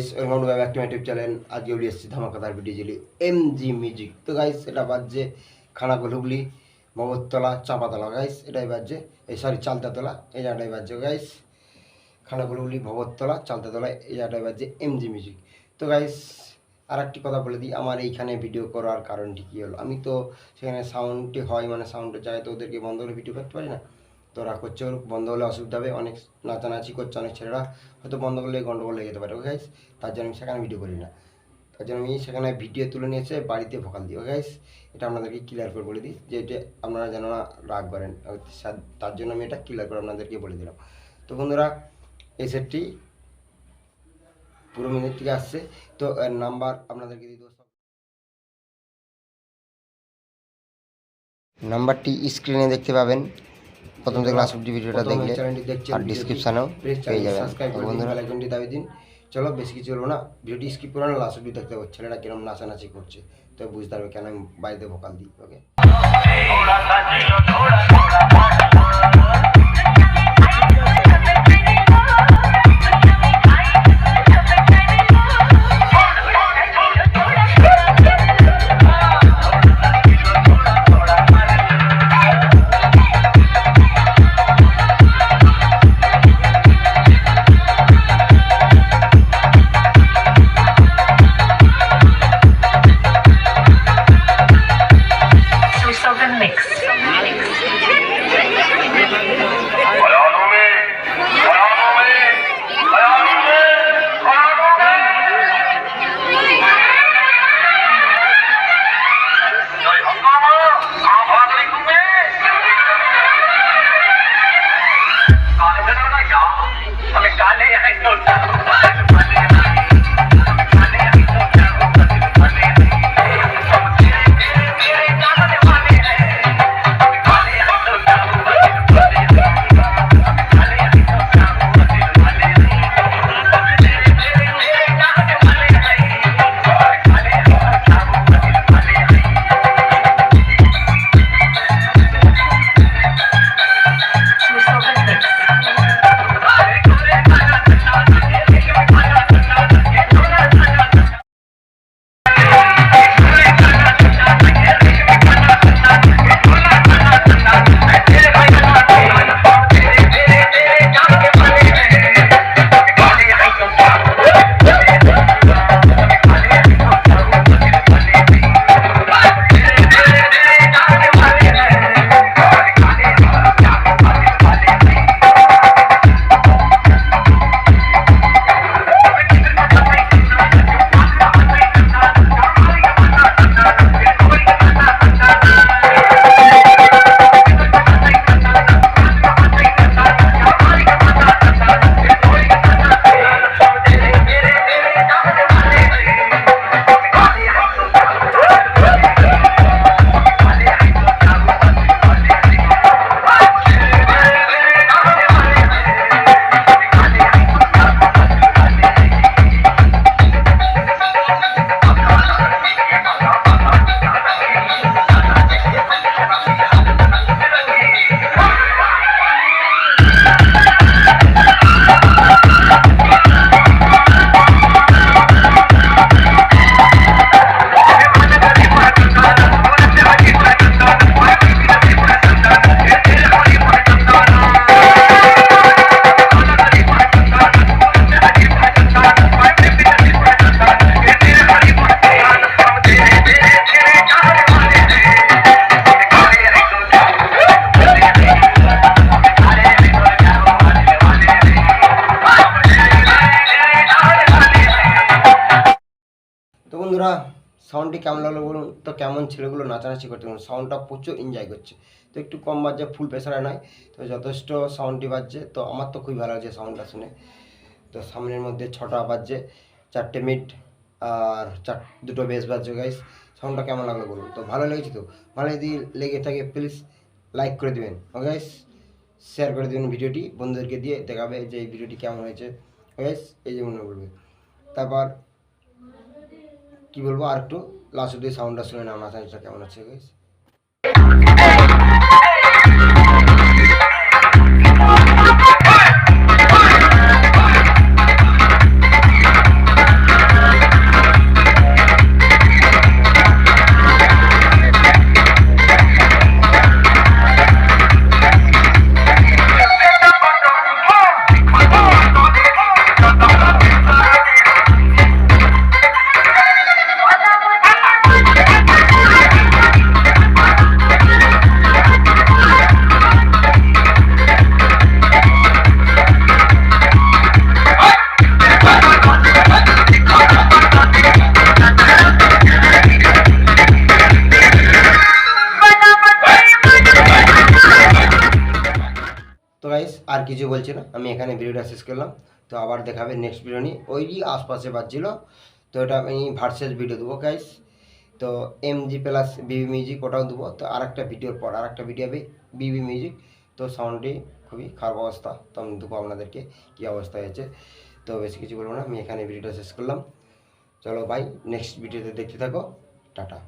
Guys welcome back to my YouTube channel আজকে উড়ে এসেছি ধামাকাদার ভিডিও জেলি এম জি মিউজিক তো গাইস এটা বাজছে খানাকুল হুগলি মগরতলা চাপাতলা। গাইস এটাই বাজছে, এই সরি চালতাতলা, এই জায়গাটাই বাজছে গাইস খানাকুল হুগলি ভগতলা চালতাতলা, এই জায়গাটাই বাজছে এম জি মিউজিক তো গাইস আর একটি কথা বলে দিই, আমার এইখানে ভিডিও করার কারণটি কী হলো? আমি তো সেখানে সাউন্ডটি হয় মানে সাউন্ডের জায়গায় তো ওদেরকে বন্ধ করে ভিডিও করতে পারি না? তো ওরা করছে ওর, বন্ধ হলে অসুবিধা হবে, অনেক নাচানাচি করছে অনেক ছেলেরা, হয়তো বন্ধ করলে গন্ডগোল লেগে যেতে পারে ওকে গাইস তার জন্য আমি সেখানে ভিডিও করি না। তার জন্য আমি সেখানে ভিডিও তুলে নিয়ে এসে বাড়িতে ভোকাল দিই ওকে গাইস এটা আপনাদেরকে ক্লিয়ার করে বলে দিই, যে এটা আপনারা যেন না রাগ করেন তার জন্য আমি এটা ক্লিয়ার করে আপনাদেরকে বলে দিলাম। তো বন্ধুরা, এই সেটটি পুরো মিনিট থেকে আসছে, তো নাম্বার আপনাদেরকে দিয়ে দেবো। নাম্বারটি স্ক্রিনে দেখতে পাবেন। প্রথম থেকে লাস্ট অব্দি ভিডিওটা দেখলে আর ডেসক্রিপশনেও পেয়ে যাবেন সাবস্ক্রাইব তো দিন বন্ধুরা আইকনটি দাবি দিন চলো বেশি কিছু হলো না ভিডিওটি স্কিপ করে না লাস্ট অব্দি দেখতে পাবো ছেলেরা কিরম নাচানাচি করছে তো বুঝতে পারবে কেন আমি বাড়িতে ভোকাল দিই ওকে তো বন্ধুরা সাউন্ডটি কেমন লাগল বলুন? তো কেমন ছেলেগুলো নাচানাচি করতে বলুন। সাউন্ডটা প্রচুর এনজয় করছে। তো একটু কম বাজছে ফুল প্রেশারে নয়। তো যথেষ্ট সাউন্ডটি বাজছে। তো আমার তো খুবই ভালো লাগছে সাউন্ডটা শুনে। তো সামনের মধ্যে ছটা বাজছে, চারটে মিড আর চার, দুটো বেস বাজছে গাইস সাউন্ডটা কেমন লাগল বলুন? তো ভালো লেগেছে তো? ভালো যদি লেগে থাকে প্লিজ লাইক করে দিবেন। গাইস শেয়ার করে দেবেন ভিডিওটি। বন্ধুদেরকে দিয়ে দেখাবে যে এই ভিডিওটি কেমন হয়েছে। গাইস এই যে মনে বলবে। তারপর কি বলব আর একটু লাস্ট অব্দি সাউন্ডটা শুনে না নাচানাচিটা কেমন আছে গাইস কিছু বলছি না আমি এখানে ভিডিওটা শেষ করলাম, তো আবার দেখাবে নেক্সট ভিডিও নিয়ে। ওইটি আশপাশে বাজছিল, তো এটা আমি ভার্সেস ভিডিও দেবো গাইস তো M G plus BB music ওটাও দেবো, তো আর একটা ভিডিওর পর আর একটা ভিডিও হবে বিবি মিউজিক তো সাউন্ডটি খুবই খারাপ অবস্থা, তো আমি দেবো আপনাদেরকে কী অবস্থা হয়েছে। তো বেশি কিছু বলব না, আমি এখানে ভিডিওটা শেষ করলাম। চলো ভাই নেক্সট ভিডিওতে দেখতে থাকো, টাটা।